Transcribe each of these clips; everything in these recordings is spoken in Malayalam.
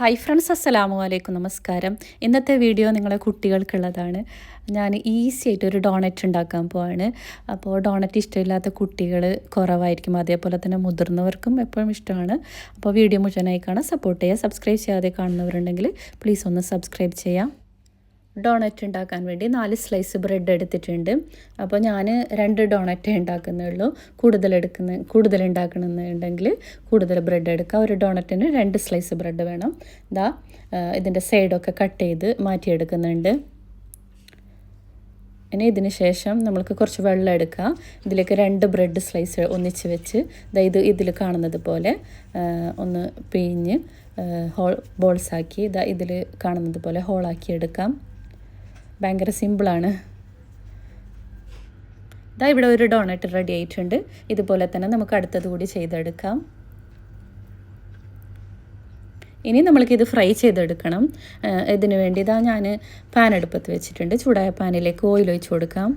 ഹായ് ഫ്രണ്ട്സ് അസ്സലാമു അലൈക്കും നമസ്കാരം. ഇന്നത്തെ വീഡിയോ നിങ്ങളെ കുട്ടികൾക്കുള്ളതാണ്. ഞാൻ ഈസി ആയിട്ട് ഒരു ഡോണറ്റ് ഉണ്ടാക്കാൻ പോവാണ്. അപ്പോൾ ഡോണറ്റ് ഇഷ്ടമില്ലാത്ത കുട്ടികൾ കുറവായിരിക്കും. അതേപോലെ തന്നെ മുതിർന്നവർക്കും എപ്പോഴും ഇഷ്ടമാണ്. അപ്പോൾ വീഡിയോ മുഴുവനായി കാണാൻ സപ്പോർട്ട് ചെയ്യുക. സബ്സ്ക്രൈബ് ചെയ്യാതെ കാണുന്നവരുണ്ടെങ്കിൽ പ്ലീസ് ഒന്ന് സബ്സ്ക്രൈബ് ചെയ്യാം. ഡോണറ്റ് ഉണ്ടാക്കാൻ വേണ്ടി നാല് സ്ലൈസ് ബ്രെഡ് എടുത്തിട്ടുണ്ട്. അപ്പോൾ ഞാൻ രണ്ട് ഡോണറ്റേ ഉണ്ടാക്കുന്നുള്ളൂ. കൂടുതൽ എടുക്കുന്ന കൂടുതൽ ഉണ്ടാക്കണമെന്നുണ്ടെങ്കിൽ കൂടുതൽ ബ്രെഡ് എടുക്കുക. ഒരു ഡോണറ്റിന് രണ്ട് സ്ലൈസ് ബ്രെഡ് വേണം. ഇതാ ഇതിന്റെ സൈഡൊക്കെ കട്ട് ചെയ്ത് മാറ്റിയെടുക്കുന്നുണ്ട്. ഇനി ഇതിന് ശേഷം നമ്മൾക്ക് കുറച്ച് വെള്ളം എടുക്കുക. ഇതിലേക്ക് രണ്ട് ബ്രെഡ് സ്ലൈസ് ഒന്നിച്ച് വെച്ച് ഇത് ഇതിൽ കാണുന്നത് പോലെ ഒന്ന് പിഴിഞ്ഞ് ഹോൾ ബോൾസാക്കി ഇതാ ഇതിൽ കാണുന്നത് പോലെ ഹോളാക്കി എടുക്കാം. ഭയങ്കര സിമ്പിളാണ്. ഇതാ ഇവിടെ ഒരു ഡോണറ്റ് റെഡി ആയിട്ടുണ്ട്. ഇതുപോലെ തന്നെ നമുക്ക് അടുത്തത് കൂടി ചെയ്തെടുക്കാം. ഇനി നമ്മൾക്ക് ഇത് ഫ്രൈ ചെയ്തെടുക്കണം. ഇതിന് വേണ്ടി ഇതാ ഞാൻ പാൻ അടുപ്പത്ത് വെച്ചിട്ടുണ്ട്. ചൂടായ പാനിലേക്ക് ഓയിൽ ഒഴിച്ച് കൊടുക്കാം.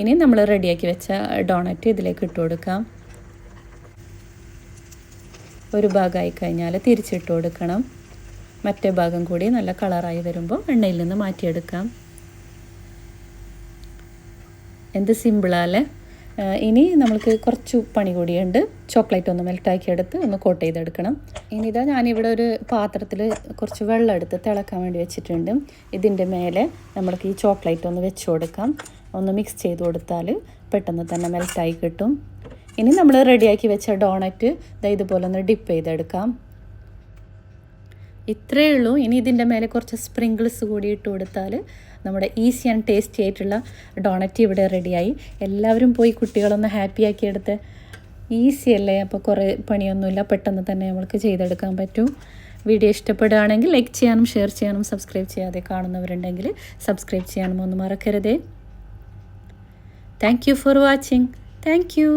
ഇനി നമ്മൾ റെഡിയാക്കി വെച്ച ഡോണറ്റ് ഇതിലേക്ക് ഇട്ട് കൊടുക്കാം. ഒരു ഭാഗമായി കഴിഞ്ഞാൽ തിരിച്ചിട്ട് കൊടുക്കണം. മറ്റേ ഭാഗം കൂടി നല്ല കളറായി വരുമ്പോൾ എണ്ണയിൽ നിന്ന് മാറ്റിയെടുക്കാം. എന്ത് സിമ്പിളാല്ലേ ഇനി നമ്മൾക്ക് കുറച്ച് പണി കൂടിയുണ്ട്. ചോക്ലേറ്റ് ഒന്ന് മെൽറ്റാക്കി എടുത്ത് ഒന്ന് കോട്ട് ചെയ്തെടുക്കണം. ഇനി ഇതാ ഞാനിവിടെ ഒരു പാത്രത്തിൽ കുറച്ച് വെള്ളം എടുത്ത് തിളക്കാൻ വേണ്ടി വെച്ചിട്ടുണ്ട്. ഇതിന്റെ മേലെ നമ്മൾക്ക് ഈ ചോക്ലേറ്റ് ഒന്ന് വെച്ച് കൊടുക്കാം. ഒന്ന് മിക്സ് ചെയ്ത് കൊടുത്താൽ പെട്ടെന്ന് തന്നെ മെൽറ്റായി കിട്ടും. ഇനി നമ്മൾ റെഡിയാക്കി വെച്ച ഡോണറ്റ് ഇതുപോലെ ഒന്ന് ഡിപ്പ് ചെയ്തെടുക്കാം. ഇത്രയേ ഉള്ളൂ. ഇനി ഇതിന്റെ മേലെ കുറച്ച് സ്പ്രിങ്കിൾസ് കൂടി ഇട്ട് കൊടുത്താൽ നമ്മുടെ ഈസി ആൻഡ് ടേസ്റ്റി ആയിട്ടുള്ള ഡോണറ്റ് ഇവിടെ റെഡിയായി. എല്ലാവരും പോയി കുട്ടികളൊന്ന് ഹാപ്പിയാക്കി എടുത്ത് ഈസി അല്ലേ? അപ്പോൾ കുറേ പണിയൊന്നുമില്ല. പെട്ടെന്ന് തന്നെ നമ്മൾക്ക് ചെയ്തെടുക്കാൻ പറ്റും. വീഡിയോ ഇഷ്ടപ്പെടുകയാണെങ്കിൽ ലൈക്ക് ചെയ്യാനും ഷെയർ ചെയ്യാനും സബ്സ്ക്രൈബ് ചെയ്യാതെ കാണുന്നവരുണ്ടെങ്കിൽ സബ്സ്ക്രൈബ് ചെയ്യാനും ഒന്നും മറക്കരുതേ. Thank you for watching. Thank you.